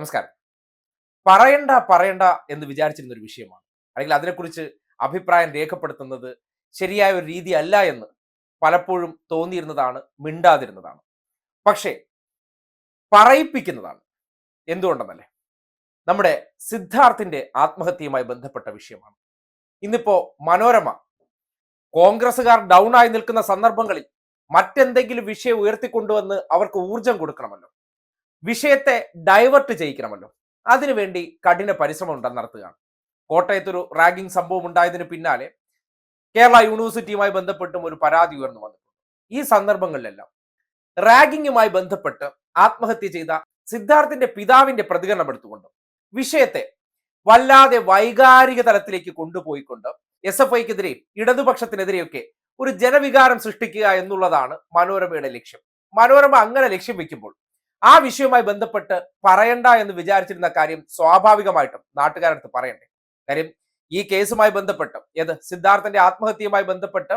നമസ്കാരം. പറയണ്ട പറയണ്ട എന്ന് വിചാരിച്ചിരുന്ന ഒരു വിഷയമാണ്. അല്ലെങ്കിൽ അതിനെക്കുറിച്ച് അഭിപ്രായം രേഖപ്പെടുത്തുന്നത് ശരിയായ ഒരു രീതി അല്ല എന്ന് പലപ്പോഴും തോന്നിയിരുന്നതാണ് മിണ്ടാതിരുന്നതാണ്. പക്ഷേ പറയിപ്പിക്കുന്നതാണ് എന്തുകൊണ്ടെന്നല്ലേ? നമ്മുടെ സിദ്ധാർത്ഥിന്റെ ആത്മഹത്യയുമായി ബന്ധപ്പെട്ട വിഷയമാണ്. ഇന്നിപ്പോ മനോരമ കോൺഗ്രസുകാർ ഡൗൺ ആയി നിൽക്കുന്ന സന്ദർഭങ്ങളിൽ മറ്റെന്തെങ്കിലും വിഷയം ഉയർത്തിക്കൊണ്ടുവന്ന് അവർക്ക് ഊർജം കൊടുക്കണമല്ലോ. വിഷയത്തെ ഡൈവേർട്ട് ചെയ്യിക്കണമല്ലോ. അതിനുവേണ്ടി കഠിന പരിശ്രമം ഉണ്ടെന്ന് നടത്തുകയാണ് കോട്ടയത്തൊരു റാഗിംഗ് സംഭവം ഉണ്ടായതിനു പിന്നാലെ കേരള യൂണിവേഴ്സിറ്റിയുമായി ബന്ധപ്പെട്ടും ഒരു പരാതി ഉയർന്നു വന്നിട്ടുണ്ട്. ഈ സന്ദർഭങ്ങളിലെല്ലാം റാഗിങ്ങുമായി ബന്ധപ്പെട്ട് ആത്മഹത്യ ചെയ്ത സിദ്ധാർത്ഥിന്റെ പിതാവിന്റെ പ്രതികരണം എടുത്തുകൊണ്ട് വിഷയത്തെ വല്ലാതെ വൈകാരിക തലത്തിലേക്ക് കൊണ്ടുപോയിക്കൊണ്ട് എസ് എഫ് ഐക്കെതിരെയും ഇടതുപക്ഷത്തിനെതിരെയൊക്കെ ഒരു ജനവികാരം സൃഷ്ടിക്കുക എന്നുള്ളതാണ് മനോരമയുടെ ലക്ഷ്യം. മനോരമ അങ്ങനെ ലക്ഷ്യം വെക്കുമ്പോൾ ആ വിഷയവുമായി ബന്ധപ്പെട്ട് പറയണ്ട എന്ന് വിചാരിച്ചിരുന്ന കാര്യം സ്വാഭാവികമായിട്ടും നാട്ടുകാരടുത്ത് പറയണ്ടേ. കാര്യം ഈ കേസുമായി ബന്ധപ്പെട്ട് ഏത് സിദ്ധാർത്ഥന്റെ ആത്മഹത്യയുമായി ബന്ധപ്പെട്ട്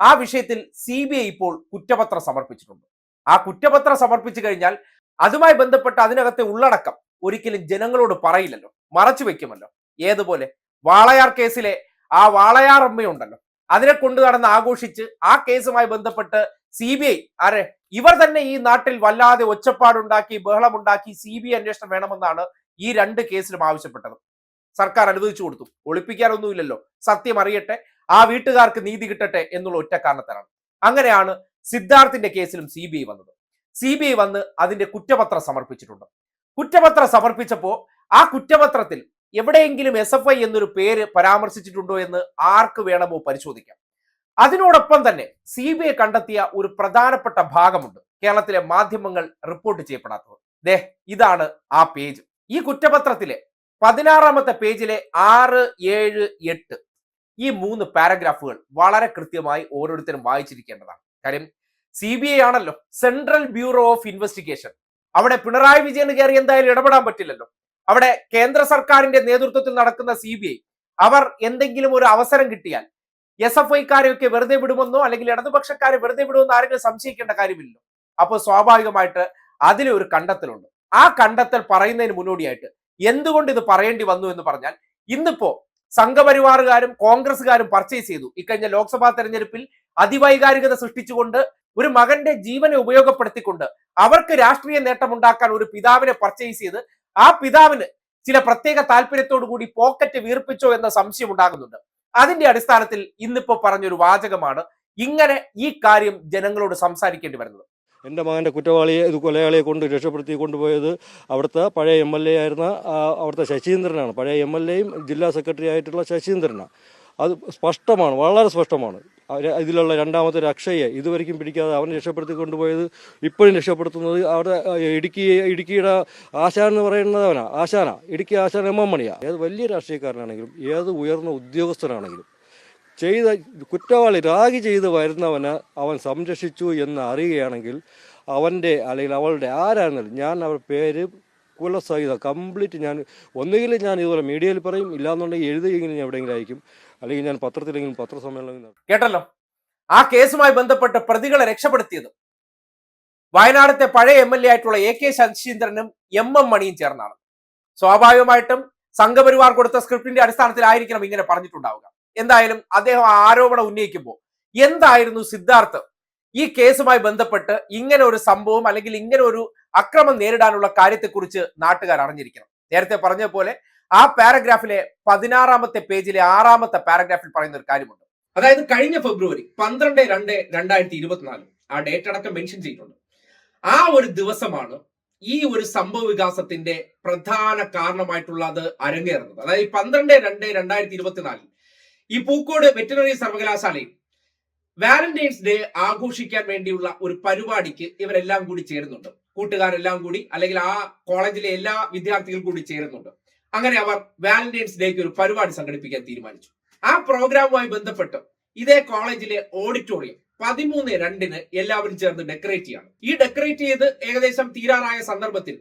ആ വിഷയത്തിൽ സി ഇപ്പോൾ കുറ്റപത്രം സമർപ്പിച്ചിട്ടുണ്ട്. ആ കുറ്റപത്രം സമർപ്പിച്ചു കഴിഞ്ഞാൽ അതുമായി ബന്ധപ്പെട്ട് അതിനകത്തെ ഉള്ളടക്കം ഒരിക്കലും ജനങ്ങളോട് പറയില്ലല്ലോ. മറച്ചു വെക്കുമല്ലോ ഏതുപോലെ? വാളയാർ കേസിലെ ആ വാളയാർ അമ്മയുണ്ടല്ലോ. അതിനെ കൊണ്ടു നടന്ന് ആഘോഷിച്ച് ആ കേസുമായി ബന്ധപ്പെട്ട് സി ബി ഐ ആരെ? ഇവർ തന്നെ ഈ നാട്ടിൽ വല്ലാതെ ഒച്ചപ്പാടുണ്ടാക്കി ബഹളമുണ്ടാക്കി സി ബി ഐ അന്വേഷണം വേണമെന്നാണ് ഈ രണ്ട് കേസിലും ആവശ്യപ്പെട്ടത്. സർക്കാർ അനുവദിച്ചു കൊടുത്തു. ഒളിപ്പിക്കാനൊന്നുമില്ലല്ലോ. സത്യം അറിയട്ടെ ആ വീട്ടുകാർക്ക് നീതി കിട്ടട്ടെ എന്നുള്ള ഒറ്റ കാരണത്തിലാണ്. അങ്ങനെയാണ് സിദ്ധാർത്ഥിന്റെ കേസിലും സി ബി ഐ വന്നത്. സി ബി ഐ വന്ന് അതിന്റെ കുറ്റപത്രം സമർപ്പിച്ചിട്ടുണ്ട്. കുറ്റപത്രം സമർപ്പിച്ചപ്പോൾ ആ കുറ്റപത്രത്തിൽ എവിടെയെങ്കിലും എസ് എഫ് ഐ എന്നൊരു പേര് പരാമർശിച്ചിട്ടുണ്ടോ എന്ന് ആർക്ക് വേണമോ പരിശോധിക്കാം. അതിനോടൊപ്പം തന്നെ സി ബി ഐ കണ്ടെത്തിയ ഒരു പ്രധാനപ്പെട്ട ഭാഗമുണ്ട്. കേരളത്തിലെ മാധ്യമങ്ങൾ റിപ്പോർട്ട് ചെയ്യപ്പെടാത്തത്. ദേ ഇതാണ് ആ പേജ്. ഈ കുറ്റപത്രത്തിലെ പതിനാറാമത്തെ പേജിലെ ആറ് ഏഴ് എട്ട് ഈ മൂന്ന് പാരഗ്രാഫുകൾ വളരെ കൃത്യമായി ഓരോരുത്തരും വായിച്ചിരിക്കേണ്ടതാണ്. കാര്യം സി ബി ഐ ആണല്ലോ സെൻട്രൽ ബ്യൂറോ ഓഫ് ഇൻവെസ്റ്റിഗേഷൻ അവിടെ പിണറായി വിജയന് കയറി എന്തായാലും ഇടപെടാൻ പറ്റില്ലല്ലോ. അവിടെ കേന്ദ്ര സർക്കാരിന്റെ നേതൃത്വത്തിൽ നടക്കുന്ന സി അവർ എന്തെങ്കിലും ഒരു അവസരം കിട്ടിയാൽ എസ് എഫ് ഐക്കാരെയൊക്കെ വെറുതെ വിടുമെന്നോ അല്ലെങ്കിൽ ഇടതുപക്ഷക്കാരെ വെറുതെ വിടുമെന്നോ ആരെങ്കിലും സംശയിക്കേണ്ട കാര്യമില്ലല്ലോ. അപ്പോൾ സ്വാഭാവികമായിട്ട് അതിലൊരു കണ്ടെത്തലുണ്ട്. ആ കണ്ടെത്തൽ പറയുന്നതിന് മുന്നോടിയായിട്ട് എന്തുകൊണ്ട് ഇത് പറയേണ്ടി വന്നു എന്ന് പറഞ്ഞാൽ ഇന്നിപ്പോ സംഘപരിവാറുകാരും കോൺഗ്രസ്സുകാരും പർച്ചേസ് ചെയ്തു. ഇക്കഴിഞ്ഞ ലോക്സഭാ തെരഞ്ഞെടുപ്പിൽ അതിവൈകാരികത സൃഷ്ടിച്ചുകൊണ്ട് ഒരു മകന്റെ ജീവനെ ഉപയോഗപ്പെടുത്തിക്കൊണ്ട് അവർക്ക് രാഷ്ട്രീയ നേട്ടമുണ്ടാക്കാൻ ഒരു പിതാവിനെ പർച്ചേസ് ചെയ്ത് ആ പിതാവിന് ചില പ്രത്യേക താല്പര്യത്തോടു കൂടി പോക്കറ്റ് വീർപ്പിച്ചോ എന്ന സംശയം ഉണ്ടാകുന്നുണ്ട്. അതിന്റെ അടിസ്ഥാനത്തിൽ ഇന്നിപ്പോ പറഞ്ഞൊരു വാചകമാണ് ഇങ്ങനെ ഈ കാര്യം ജനങ്ങളോട് സംസാരിക്കേണ്ടി വരുന്നത്. എന്റെ മകന്റെ കുറ്റവാളിയെ ഇത് കൊലയാളിയെ കൊണ്ട് രക്ഷപ്പെടുത്തി കൊണ്ടുപോയത് അവിടുത്തെ പഴയ എം എൽ എ ആയിരുന്ന അവിടുത്തെ ശശീന്ദ്രനാണ്. പഴയ എം എൽ എയും ജില്ലാ സെക്രട്ടറി ആയിട്ടുള്ള ശശീന്ദ്രനാണ്. അത് സ്പഷ്ടമാണ് വളരെ സ്പഷ്ടമാണ്. ഇതിലുള്ള രണ്ടാമത്തെ ഒരു അക്ഷയെ ഇതുവരെയും പിടിക്കാതെ അവനെ രക്ഷപ്പെടുത്തി കൊണ്ടുപോയത് ഇപ്പോഴും രക്ഷപ്പെടുത്തുന്നത് അവിടെ ഇടുക്കി ഇടുക്കിയുടെ ആശാൻ എന്ന് പറയുന്നത് അവനാ ആശാന ഇടുക്കി ആശാൻ എം എം മണിയാ ഏത് വലിയ രാഷ്ട്രീയക്കാരനാണെങ്കിലും ഏത് ഉയർന്ന ഉദ്യോഗസ്ഥനാണെങ്കിലും ചെയ്ത കുറ്റവാളി രാഗി ചെയ്ത് വരുന്നവന് അവൻ സംരക്ഷിച്ചു എന്ന് അറിയുകയാണെങ്കിൽ അവന്റെ അല്ലെങ്കിൽ അവളുടെ ആരാണെങ്കിലും ഞാൻ അവർ പേര് കുലസഹിത കംപ്ലീറ്റ് ഞാൻ ഒന്നുകിൽ ഞാൻ ഇതുപോലെ മീഡിയയിൽ പറയും ഇല്ലാന്നുണ്ടെങ്കിൽ എഴുതുകയെങ്കിലും ഞാൻ എവിടെയെങ്കിലും അയക്കും. അല്ലെങ്കിൽ ഞാൻ പത്രത്തിലെങ്കിലും പത്രസമ്മേളനം കേട്ടല്ലോ? ആ കേസുമായി ബന്ധപ്പെട്ട് പ്രതികളെ രക്ഷപ്പെടുത്തിയത് വയനാടത്തെ പഴയ എം എൽ എ ആയിട്ടുള്ള എ കെ ശശീന്ദ്രനും എം എം മണിയും ചേർന്നാണ്. സ്വാഭാവികമായിട്ടും സംഘപരിവാർ കൊടുത്ത സ്ക്രിപ്റ്റിന്റെ അടിസ്ഥാനത്തിലായിരിക്കണം ഇങ്ങനെ പറഞ്ഞിട്ടുണ്ടാവുക. എന്തായാലും അദ്ദേഹം ആരോപണം ഉന്നയിക്കുമ്പോൾ എന്തായിരുന്നു സിദ്ധാർത്ഥ് ഈ കേസുമായി ബന്ധപ്പെട്ട് ഇങ്ങനെ ഒരു സംഭവം അല്ലെങ്കിൽ ഇങ്ങനെ ഒരു അക്രമം നേരിടാനുള്ള കാര്യത്തെക്കുറിച്ച് നാട്ടുകാർ അറിഞ്ഞിരിക്കണം. നേരത്തെ പറഞ്ഞ പോലെ ആ പാരഗ്രാഫിലെ പതിനാറാമത്തെ പേജിലെ ആറാമത്തെ പാരഗ്രാഫിൽ പറയുന്ന ഒരു കാര്യമുണ്ട്. അതായത് കഴിഞ്ഞ ഫെബ്രുവരി പന്ത്രണ്ട് രണ്ട് രണ്ടായിരത്തി ഇരുപത്തിനാല് ആ ഡേറ്റ് അടക്കം മെൻഷൻ ചെയ്തിട്ടുണ്ട്. ആ ഒരു ദിവസമാണ് ഈ ഒരു സംഭവ വികാസത്തിന്റെ പ്രധാന കാരണമായിട്ടുള്ളത് അരങ്ങേറുന്നത്. അതായത് പന്ത്രണ്ട് രണ്ട് രണ്ടായിരത്തി ഇരുപത്തിനാലിൽ ഈ പൂക്കോട് വെറ്റിനറി സർവകലാശാലയിൽ വാലന്റൈൻസ് ഡേ ആഘോഷിക്കാൻ വേണ്ടിയുള്ള ഒരു പരിപാടിക്ക് ഇവരെല്ലാം കൂടി ചേരുന്നുണ്ട്. കൂട്ടുകാരെല്ലാം കൂടി അല്ലെങ്കിൽ ആ കോളേജിലെ എല്ലാ വിദ്യാർത്ഥികളും കൂടി ചേരുന്നുണ്ട്. അങ്ങനെ അവർ വാലന്റൈൻസ് ഡേക്ക് ഒരു പരിപാടി സംഘടിപ്പിക്കാൻ തീരുമാനിച്ചു. ആ പ്രോഗ്രാമുമായി ബന്ധപ്പെട്ട് ഇതേ കോളേജിലെ ഓഡിറ്റോറിയം പതിമൂന്ന് രണ്ടിന് എല്ലാവരും ചേർന്ന് ഡെക്കറേറ്റ് ചെയ്യാണ്. ഈ ഡെക്കറേറ്റ് ചെയ്ത് ഏകദേശം തീരാറായ സന്ദർഭത്തിൽ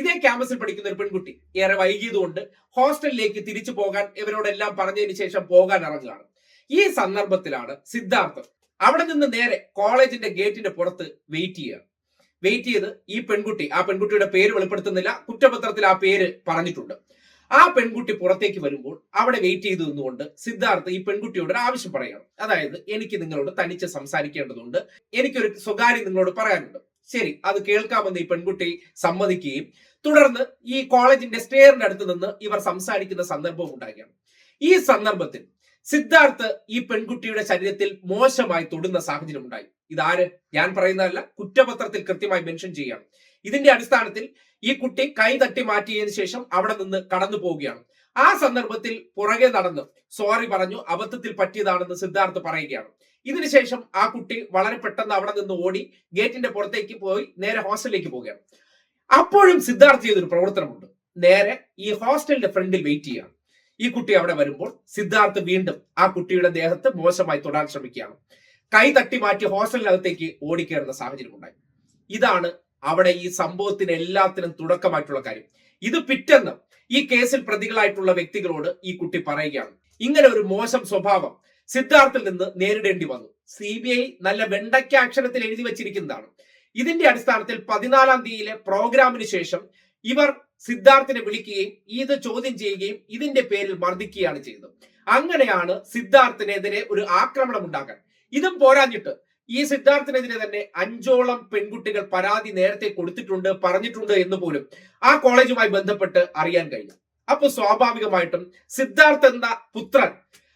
ഇതേ ക്യാമ്പസിൽ പഠിക്കുന്ന ഒരു പെൺകുട്ടി ഏറെ വൈകിയതുകൊണ്ട് ഹോസ്റ്റലിലേക്ക് തിരിച്ചു പോകാൻ ഇവരോടെല്ലാം പറഞ്ഞതിന് ശേഷം പോകാൻ ഇറങ്ങുകയാണ് ഈ സന്ദർഭത്തിലാണ് സിദ്ധാർത്ഥ് അവിടെ നിന്ന് നേരെ കോളേജിന്റെ ഗേറ്റിന്റെ പുറത്ത് വെയിറ്റ് ചെയ്യുക. വെയിറ്റ് ചെയ്ത് ഈ പെൺകുട്ടി ആ പെൺകുട്ടിയുടെ പേര് വെളിപ്പെടുത്തുന്നില്ല. കുറ്റപത്രത്തിൽ ആ പേര് പറഞ്ഞിട്ടുണ്ട്. ആ പെൺകുട്ടി പുറത്തേക്ക് വരുമ്പോൾ അവിടെ വെയിറ്റ് ചെയ്തു നിന്നുകൊണ്ട് സിദ്ധാർത്ഥ് ഈ പെൺകുട്ടിയോട് ഒരു ആവശ്യം പറയണം. അതായത് എനിക്ക് നിങ്ങളോട് തനിച്ച് സംസാരിക്കേണ്ടതുണ്ട്. എനിക്കൊരു സ്വകാര്യം നിങ്ങളോട് പറയാനുണ്ട്. ശരി അത് കേൾക്കാമെന്ന് ഈ പെൺകുട്ടി സമ്മതിക്കുകയും തുടർന്ന് ഈ കോളേജിന്റെ സ്റ്റേറിന്റെ അടുത്ത് നിന്ന് ഇവർ സംസാരിക്കുന്ന സന്ദർഭം ഉണ്ടാകുകയാണ് ഈ സന്ദർഭത്തിൽ സിദ്ധാർത്ഥ് ഈ പെൺകുട്ടിയുടെ ശരീരത്തിൽ മോശമായി തൊടുന്ന സാഹചര്യം ഉണ്ടായി. ഇതാര്? ഞാൻ പറയുന്നതല്ല കുറ്റപത്രത്തിൽ കൃത്യമായി മെൻഷൻ ചെയ്യുകയാണ് ഇതിന്റെ അടിസ്ഥാനത്തിൽ ഈ കുട്ടി കൈ തട്ടി മാറ്റിയതിന് ശേഷം അവിടെ നിന്ന് കടന്നു പോവുകയാണ്. ആ സന്ദർഭത്തിൽ പുറകെ നടന്ന് സോറി പറഞ്ഞു അബദ്ധത്തിൽ പറ്റിയതാണെന്ന് സിദ്ധാർത്ഥ് പറയുകയാണ്. ഇതിനുശേഷം ആ കുട്ടി വളരെ പെട്ടെന്ന് അവിടെ നിന്ന് ഓടി ഗേറ്റിന്റെ പുറത്തേക്ക് പോയി നേരെ ഹോസ്റ്റലിലേക്ക് പോവുകയാണ്. അപ്പോഴും സിദ്ധാർത്ഥ് ചെയ്തൊരു പ്രവർത്തനമുണ്ട്. നേരെ ഈ ഹോസ്റ്റലിന്റെ ഫ്രണ്ടിൽ വെയിറ്റ് ചെയ്യുകയാണ്. ഈ കുട്ടി അവിടെ വരുമ്പോൾ സിദ്ധാർത്ഥ് വീണ്ടും ആ കുട്ടിയുടെ ദേഹത്ത് മോശമായി തൊടാൻ ശ്രമിക്കുകയാണ്. കൈ തട്ടി മാറ്റി ഹോസ്റ്റലിനകത്തേക്ക് ഓടിക്കേറുന്ന സാഹചര്യം ഉണ്ടായി. ഇതാണ് അവിടെ ഈ സംഭവത്തിന് എല്ലാത്തിനും തുടക്കമായിട്ടുള്ള കാര്യം. ഇത് പിറ്റെന്ന് ഈ കേസിൽ പ്രതികളായിട്ടുള്ള വ്യക്തികളോട് ഈ കുട്ടി പറയുകയാണ്. ഇങ്ങനെ ഒരു മോശം സ്വഭാവം സിദ്ധാർത്ഥിൽ നിന്ന് നേരിടേണ്ടി വന്നു. സി ബി ഐ നല്ല വെണ്ടയ്ക്ക അക്ഷരത്തിൽ എഴുതി വെച്ചിരിക്കുന്നതാണ്. ഇതിന്റെ അടിസ്ഥാനത്തിൽ പതിനാലാം തീയതിയിലെ പ്രോഗ്രാമിന് ശേഷം ഇവർ സിദ്ധാർത്ഥിനെ വിളിക്കുകയും ഇത് ചോദ്യം ചെയ്യുകയും ഇതിന്റെ പേരിൽ മർദ്ദിക്കുകയാണ് ചെയ്തത്. അങ്ങനെയാണ് സിദ്ധാർത്ഥിനെതിരെ ഒരു ആക്രമണം ഉണ്ടാക്കാൻ ഇതും പോരാഞ്ഞിട്ട് ഈ സിദ്ധാർത്ഥിനെതിരെ തന്നെ അഞ്ചോളം പെൺകുട്ടികൾ പരാതി നേരത്തെ കൊടുത്തിട്ടുണ്ട് പറഞ്ഞിട്ടുണ്ട് എന്ന് പോലും ആ കോളേജുമായി ബന്ധപ്പെട്ട് അറിയാൻ കഴിഞ്ഞു. അപ്പൊ സ്വാഭാവികമായിട്ടും സിദ്ധാർത്ഥ് എന്ന പുത്രൻ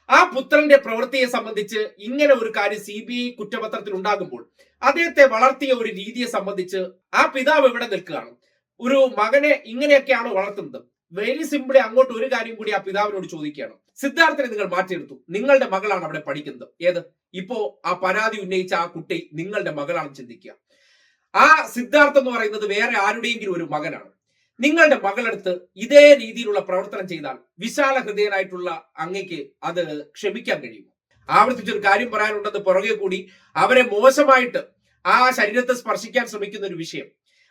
ആ പുത്രന്റെ പ്രവൃത്തിയെ സംബന്ധിച്ച് ഇങ്ങനെ ഒരു കാര്യം സി ബി ഐ കുറ്റപത്രത്തിൽ ഉണ്ടാകുമ്പോൾ അദ്ദേഹത്തെ വളർത്തിയ ഒരു രീതിയെ സംബന്ധിച്ച് ആ പിതാവ് എവിടെ നിൽക്കുകയാണ്? ഒരു മകനെ ഇങ്ങനെയൊക്കെയാണ് വളർത്തുന്നത്. വെരി സിമ്പിളി അങ്ങോട്ട് ഒരു കാര്യം കൂടി ആ പിതാവിനോട് ചോദിക്കുകയാണ്. സിദ്ധാർത്ഥനെ നിങ്ങൾ മാറ്റിയെടുത്തു. നിങ്ങളുടെ മകളാണ് അവിടെ പഠിക്കുന്നത്. ഏത്? ഇപ്പോ ആ പരാതി ഉന്നയിച്ച ആ കുട്ടി നിങ്ങളുടെ മകളാണ് ചിന്തിക്കുക. ആ സിദ്ധാർത്ഥം എന്ന് പറയുന്നത് വേറെ ആരുടെയെങ്കിലും ഒരു മകനാണ്. നിങ്ങളുടെ മകളെടുത്ത് ഇതേ രീതിയിലുള്ള പ്രവർത്തനം ചെയ്താൽ വിശാല ഹൃദയനായിട്ടുള്ള അങ്ങയ്ക്ക് അത് ക്ഷമിക്കാൻ കഴിയും ആവർത്തിച്ചൊരു കാര്യം പറയാനുണ്ടെന്ന് പുറകെ കൂടി അവരെ മോശമായിട്ട് ആ ശരീരത്തെ സ്പർശിക്കാൻ ശ്രമിക്കുന്ന ഒരു വിഷയം.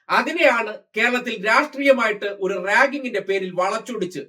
അതിനെയാണ് കേരളത്തിൽ രാഷ്ട്രീയമായിട്ട് ഒരു റാഗിങ്ങിന്റെ പേരിൽ വളച്ചൊടിച്ച്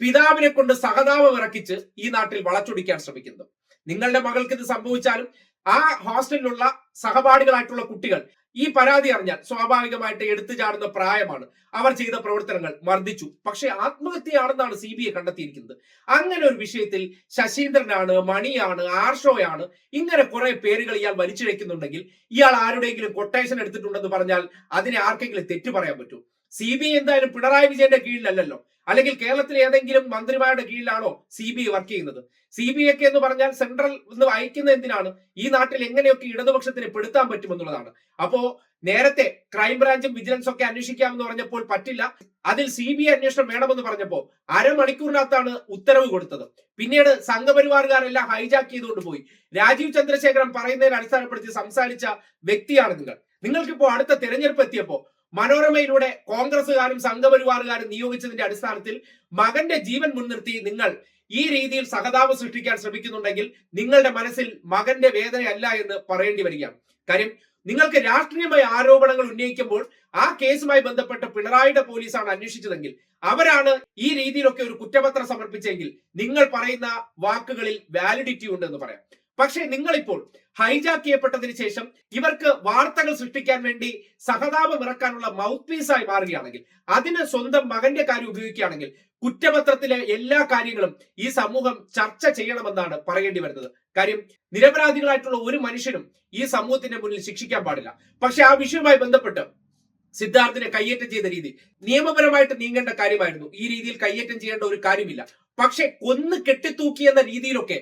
പിതാവിനെ കൊണ്ട് സഹതാപം ഇറക്കിച്ച് ഈ നാട്ടിൽ വളച്ചൊടിക്കാൻ ശ്രമിക്കുന്നത്. നിങ്ങളുടെ മകൾക്ക് ഇത് സംഭവിച്ചാലും ആ ഹോസ്റ്റലിലുള്ള സഹപാഠികളായിട്ടുള്ള കുട്ടികൾ ഈ പരാതി അറിഞ്ഞാൽ സ്വാഭാവികമായിട്ട് എടുത്തു ചാടുന്ന പ്രായമാണ്. അവർ ചെയ്ത പ്രവർത്തനങ്ങൾ മർദ്ദിച്ചു. പക്ഷേ ആത്മഹത്യയാണെന്നാണ് സി ബി ഐ കണ്ടെത്തിയിരിക്കുന്നത്. അങ്ങനെ ഒരു വിഷയത്തിൽ ശശീന്ദ്രനാണ് മണിയാണ് ആർഷോയാണ് ഇങ്ങനെ കുറെ പേരുകൾ ഇയാൾ വലിച്ചിഴക്കുന്നുണ്ടെങ്കിൽ ഇയാൾ ആരുടെയെങ്കിലും കൊട്ടേഷൻ എടുത്തിട്ടുണ്ടെന്ന് പറഞ്ഞാൽ അതിനെ ആർക്കെങ്കിലും തെറ്റു പറയാൻ പറ്റൂ. സി ബി ഐ എന്തായാലും പിണറായി വിജയന്റെ കീഴിലല്ലല്ലോ. അല്ലെങ്കിൽ കേരളത്തിലെ ഏതെങ്കിലും മന്ത്രിമാരുടെ കീഴിലാണോ സി ബി ഐ വർക്ക് ചെയ്യുന്നത്? സി ബി ഐ ഒക്കെ എന്ന് പറഞ്ഞാൽ സെൻട്രൽ എന്ന് അയക്കുന്ന എന്തിനാണ്? ഈ നാട്ടിൽ എങ്ങനെയൊക്കെ ഇടതുപക്ഷത്തിന് പെടുത്താൻ പറ്റുമെന്നുള്ളതാണ്. അപ്പോ നേരത്തെ ക്രൈംബ്രാഞ്ചും വിജിലൻസും ഒക്കെ അന്വേഷിക്കാമെന്ന് പറഞ്ഞപ്പോൾ പറ്റില്ല. അതിൽ സി ബി ഐ അന്വേഷണം വേണമെന്ന് പറഞ്ഞപ്പോൾ അരമണിക്കൂറിനകത്താണ് ഉത്തരവ് കൊടുത്തത്. പിന്നീട് സംഘപരിവാറുകാരെല്ലാം ഹൈജാക്ക് ചെയ്തുകൊണ്ട് പോയി. രാജീവ് ചന്ദ്രശേഖരൻ പറയുന്നതിനെ അടിസ്ഥാനപ്പെടുത്തി സംസാരിച്ച വ്യക്തിയാണ് നിങ്ങൾ. നിങ്ങൾക്കിപ്പോ അടുത്ത തെരഞ്ഞെടുപ്പ് എത്തിയപ്പോ മനോരമയിലൂടെ കോൺഗ്രസുകാരും സംഘപരിവാറുകാരും നിയോഗിച്ചതിന്റെ അടിസ്ഥാനത്തിൽ മകന്റെ ജീവൻ മുൻനിർത്തി നിങ്ങൾ ഈ രീതിയിൽ സഹതാപം സൃഷ്ടിക്കാൻ ശ്രമിക്കുന്നുണ്ടെങ്കിൽ നിങ്ങളുടെ മനസ്സിൽ മകന്റെ വേദനയല്ല എന്ന് പറയേണ്ടി വരിക. കാര്യം നിങ്ങൾക്ക് രാഷ്ട്രീയമായ ആരോപണങ്ങൾ ഉന്നയിക്കുമ്പോൾ ആ കേസുമായി ബന്ധപ്പെട്ട് പിണറായിയുടെ പോലീസാണ് അന്വേഷിച്ചതെങ്കിൽ അവരാണ് ഈ രീതിയിലൊക്കെ ഒരു കുറ്റപത്രം സമർപ്പിച്ചെങ്കിൽ നിങ്ങൾ പറയുന്ന വാക്കുകളിൽ വാലിഡിറ്റി ഉണ്ടെന്ന് പറയാം. പക്ഷേ നിങ്ങളിപ്പോൾ ഹൈജാക്ക് ചെയ്യപ്പെട്ടതിന് ശേഷം ഇവർക്ക് വാർത്തകൾ സൃഷ്ടിക്കാൻ വേണ്ടി സഹതാപം ഇറക്കാനുള്ള മൗത്ത് പീസായി മാറുകയാണെങ്കിൽ അതിന് സ്വന്തം മകന്റെ കാര്യം ഉപയോഗിക്കുകയാണെങ്കിൽ കുറ്റപത്രത്തിലെ എല്ലാ കാര്യങ്ങളും ഈ സമൂഹം ചർച്ച ചെയ്യണമെന്നാണ് പറയേണ്ടി വരുന്നത്. കാര്യം നിരപരാധികളായിട്ടുള്ള ഒരു മനുഷ്യനും ഈ സമൂഹത്തിന്റെ മുന്നിൽ ശിക്ഷിക്കാൻ പാടില്ല. പക്ഷെ ആ വിഷയവുമായി ബന്ധപ്പെട്ട് സിദ്ധാർത്ഥിനെ കയ്യേറ്റം ചെയ്ത രീതി നിയമപരമായിട്ട് നീങ്ങേണ്ട കാര്യമായിരുന്നു. ഈ രീതിയിൽ കയ്യേറ്റം ചെയ്യേണ്ട ഒരു കാര്യമില്ല. പക്ഷെ കൊന്ന് കെട്ടിത്തൂക്കി എന്ന രീതിയിലൊക്കെ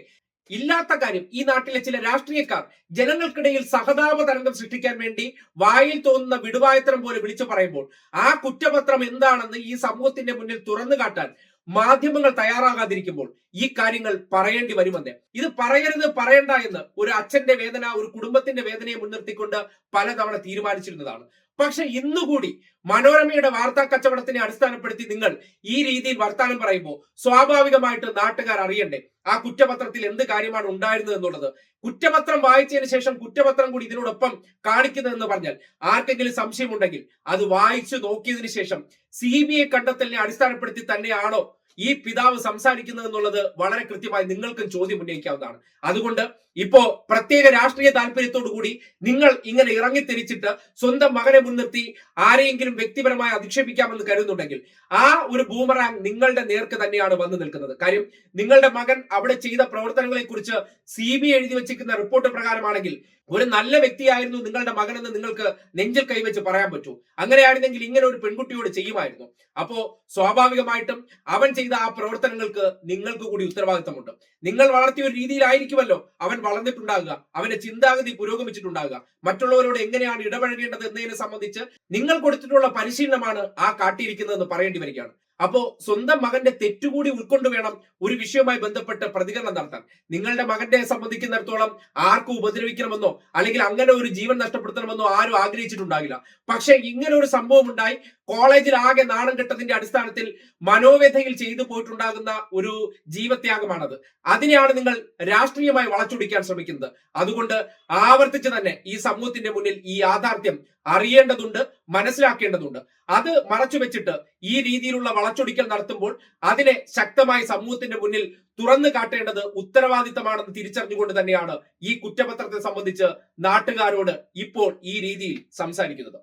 ഇല്ലാത്ത കാര്യം ഈ നാട്ടിലെ ചില രാഷ്ട്രീയക്കാർ ജനങ്ങൾക്കിടയിൽ സഹതാപ തരംഗം സൃഷ്ടിക്കാൻ വേണ്ടി വായിൽ തോന്നുന്ന വിടുവായത്തരം പോലെ വിളിച്ചു പറയുമ്പോൾ ആ കുറ്റപത്രം എന്താണെന്ന് ഈ സമൂഹത്തിന്റെ മുന്നിൽ തുറന്നു കാട്ടാൻ മാധ്യമങ്ങൾ തയ്യാറാകാതിരിക്കുമ്പോൾ ഈ കാര്യങ്ങൾ പറയേണ്ടി വരുമെന്ന് ഇത് പറയരുത് പറയണ്ട എന്ന് ഒരു അച്ഛന്റെ വേദന ഒരു കുടുംബത്തിന്റെ വേദനയെ മുൻനിർത്തിക്കൊണ്ട് പലതവണ തീരുമാനിച്ചിരുന്നതാണ്. പക്ഷെ ഇന്നുകൂടി മനോരമയുടെ വാർത്താ കച്ചവടത്തിനെ അടിസ്ഥാനപ്പെടുത്തി നിങ്ങൾ ഈ രീതിയിൽ വർത്താനം പറയുമ്പോൾ സ്വാഭാവികമായിട്ട് നാട്ടുകാർ അറിയണ്ടേ ആ കുറ്റപത്രത്തിൽ എന്ത് കാര്യമാണ് ഉണ്ടായിരുന്നത് എന്നുള്ളത്. കുറ്റപത്രം വായിച്ചതിന് ശേഷം കുറ്റപത്രം കൂടി ഇതിനോടൊപ്പം കാണിക്കുന്നതെന്ന് പറഞ്ഞാൽ ആർക്കെങ്കിലും സംശയമുണ്ടെങ്കിൽ അത് വായിച്ചു നോക്കിയതിനു ശേഷം സി ബി ഐ കണ്ടെത്തലിനെ അടിസ്ഥാനപ്പെടുത്തി തന്നെയാണോ ഈ പിതാവ് സംസാരിക്കുന്നത് എന്നുള്ളത് വളരെ കൃത്യമായി നിങ്ങൾക്കും ചോദ്യം ഉന്നയിക്കാവുന്നതാണ്. അതുകൊണ്ട് ഇപ്പോ പ്രത്യേക രാഷ്ട്രീയ താല്പര്യത്തോടു കൂടി നിങ്ങൾ ഇങ്ങനെ ഇറങ്ങിത്തിരിച്ചിട്ട് സ്വന്തം മകനെ മുൻനിർത്തി ആരെയെങ്കിലും വ്യക്തിപരമായി അധിക്ഷേപിക്കാമെന്ന് കരുതുന്നുണ്ടെങ്കിൽ ആ ഒരു ബൂമറാങ് നിങ്ങളുടെ നേർക്ക് തന്നെയാണ് വന്നു നിൽക്കുന്നത്. കാര്യം നിങ്ങളുടെ മകൻ അവിടെ ചെയ്ത പ്രവർത്തനങ്ങളെ കുറിച്ച് സി ബി എഴുതി വെച്ചിരിക്കുന്ന റിപ്പോർട്ട് പ്രകാരമാണെങ്കിൽ ഒരു നല്ല വ്യക്തിയായിരുന്നു നിങ്ങളുടെ മകനെന്ന് നിങ്ങൾക്ക് നെഞ്ചിൽ കൈവച്ച് പറയാൻ പറ്റൂ. അങ്ങനെയായിരുന്നെങ്കിൽ ഇങ്ങനെ ഒരു പെൺകുട്ടിയോട് ചെയ്യുമായിരുന്നു. അപ്പോ സ്വാഭാവികമായിട്ടും അവൻ ചെയ്ത ആ പ്രവർത്തനങ്ങൾക്ക് നിങ്ങൾക്ക് കൂടി ഉത്തരവാദിത്തമുണ്ട്. നിങ്ങൾ വളർത്തിയ ഒരു രീതിയിലായിരിക്കുമല്ലോ അവൻ വളർന്നിട്ടുണ്ടാകുക അവന്റെ ചിന്താഗതി പുരോഗമിച്ചിട്ടുണ്ടാകുക. മറ്റുള്ളവരോട് എങ്ങനെയാണ് ഇടപഴകേണ്ടത് എന്നതിനെ സംബന്ധിച്ച് നിങ്ങൾ കൊടുത്തിട്ടുള്ള പരിശീലനമാണ് ആ കാട്ടിയിരിക്കുന്നതെന്ന് പറയേണ്ടി വരികയാണ്. അപ്പോ സ്വന്തം മകന്റെ തെറ്റുകൂടി ഉൾക്കൊണ്ട് വേണം ഒരു വിഷയവുമായി ബന്ധപ്പെട്ട് പ്രതികരണം നടത്താൻ. നിങ്ങളുടെ മകന്റെ സംബന്ധിക്കുന്നിടത്തോളം ആർക്കും ഉപദ്രവിക്കണമെന്നോ അല്ലെങ്കിൽ അങ്ങനെ ഒരു ജീവൻ നഷ്ടപ്പെടുത്തണമെന്നോ ആരും ആഗ്രഹിച്ചിട്ടുണ്ടാകില്ല. പക്ഷെ ഇങ്ങനെ ഒരു സംഭവം ഉണ്ടായി കോളേജിൽ ആകെ നാണം കെട്ടതിന്റെ അടിസ്ഥാനത്തിൽ മനോവ്യഥയിൽ ചെയ്തു പോയിട്ടുണ്ടാകുന്ന ഒരു ജീവത്യാഗമാണത്. അതിനെയാണ് നിങ്ങൾ രാഷ്ട്രീയമായി വളച്ചൊടിക്കാൻ ശ്രമിക്കുന്നത്. അതുകൊണ്ട് ആവർത്തിച്ച് തന്നെ ഈ സമൂഹത്തിന്റെ മുന്നിൽ ഈ യാഥാർത്ഥ്യം അറിയേണ്ടതുണ്ട് മനസ്സിലാക്കേണ്ടതുണ്ട്. അത് മറച്ചു വെച്ചിട്ട് ഈ രീതിയിലുള്ള വളച്ചൊടിക്കൽ നടത്തുമ്പോൾ അതിനെ ശക്തമായി സമൂഹത്തിന്റെ മുന്നിൽ തുറന്നു കാട്ടേണ്ടത് ഉത്തരവാദിത്തമാണെന്ന് തിരിച്ചറിഞ്ഞുകൊണ്ട് തന്നെയാണ് ഈ കുറ്റപത്രത്തെ സംബന്ധിച്ച് നാട്ടുകാരോട് ഇപ്പോൾ ഈ രീതിയിൽ സംസാരിക്കുന്നത്.